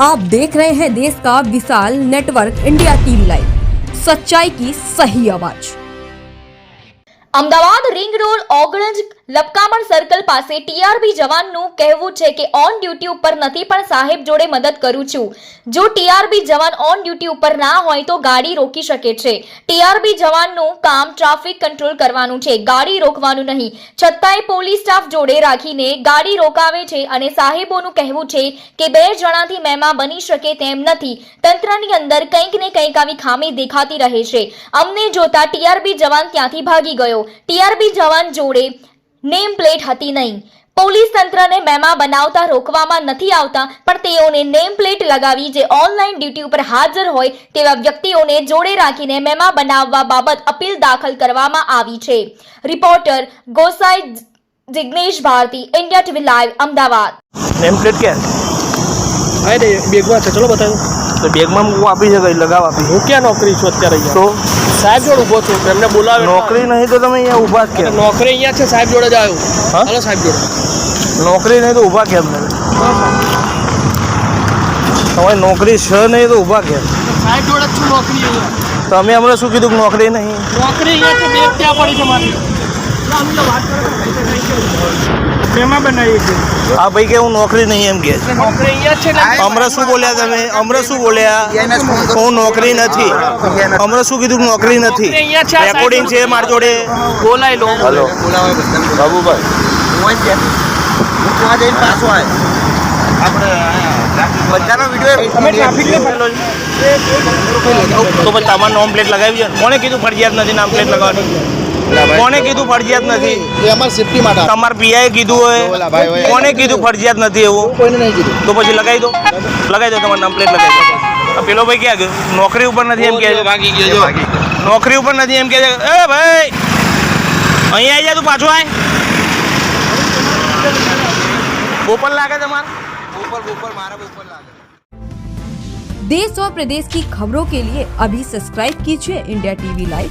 आप देख रहे हैं देश का विशाल नेटवर्क इंडिया टीवी लाइव सच्चाई की सही आवाज Ahmedabad ring road Ognaj Lapkaman circle પાસે ટીઆરબી જવાનનું કહેવું છે કે ઓન ડ્યુટી ઉપર નથી, પણ સાહેબ જોડે મદદ કરું છું. જો ટીઆરબી જવાન ઓન ડ્યુટી ઉપર ના હોય તો ગાડી રોકી શકે છે. ટીઆરબી જવાનનું કામ ટ્રાફિક કંટ્રોલ કરવાનું છે, ગાડી રોકવાનું નહીં. છતાંય પોલીસ સ્ટાફ જોડે રાખીને ગાડી રોકાવે છે અને સાહેબોનું કહેવું છે કે બે જણાથી મહેમા બની શકે તેમ નથી. તંત્રની અંદર કંઈક ને કંઈક આવી ખામી દેખાતી રહે છે. અમને જોતા ટીઆરબી જવાન ત્યાંથી ભાગી ગયો. ટીઆરબી જવાન જોડે નેમ પ્લેટ હતી નહીં. પોલીસ તંત્રને મેમા બનાવતા રોકવામાં નથી આવતા પણ તેઓને નેમ પ્લેટ લગાવી જે ઓનલાઈન ડ્યુટી ઉપર હાજર હોય તેવા વ્યક્તિઓને જોડે રાખીને મેમા બનાવવા બાબત અપીલ દાખલ કરવામાં આવી છે. Reporter Gosai Jignesh Bharti India TV live Ahmedabad. Name plate ક્યાં ને છે. ચલો બતાવો. તો બેગમાં હું આપી શકાય લગાવ આપી હું ક્યાં નોકરી છું અત્યારે તો? સાહેબ જોડે ઊભો છું એમને બોલાવે નોકરી નહીં તો તમે અહીંયા ઊભા જ કેમ? નોકરી અહીંયા છે સાહેબ જોડે જ આવ્યો. હા? હાલો સાહેબ જોડે નોકરી નહીં તો ઊભા કેમ તમે? તમારી નોકરી છે નહીં તો ઊભા કેમ? સાહેબ જોડે જ છું નોકરી અહીંયા. તમે હમણાં શું કીધું કે નોકરી નહીં? નોકરી અહીંયા છે બેગ ત્યાં પડી છે મારી. શેમાં બનાવી છે આ ભાઈ કે હું નોકરી નહીં એમ કે. હમણાં શું બોલ્યા તમે? હમણાં શું બોલ્યા? હું નોકરી નથી. હમણાં શું કીધું? નોકરી નથી. રેકોર્ડિંગ છે મારી જોડે. બોલાય લો. હલો. બાબુભાઈ. તો પછી તમારે નોમ પ્લેટ લગાવી છે. ને? કીધું ફરજિયાત નથી નામ પ્લેટ લગાવવાની? કોણે કીધું ફરજિયાત નથી એ અમારી સેફટી માટે તમારા પીઆઈ કીધું ઓલા ભાઈ હોય હોય. કોણે કીધું ફરજિયાત નથી એવું કોઈને નહીં કીધું તો પછી લગાવી દો લગાવી દો તમારું નામ પ્લેટ લગાવી દો આ પેલો ભાઈ ક્યાં ગયો નોકરી ઉપર નથી એમ કે છે ભાગી ગયો જો નોકરી ઉપર નથી એમ કે છે એ ભાઈ અહીંયા આવી જા તું પાછો આય બોપર લાગે તમારે देश और प्रदेश की खबरों के लिए अभी सब्सक्राइब कीजिए इंडिया टीवी लाइव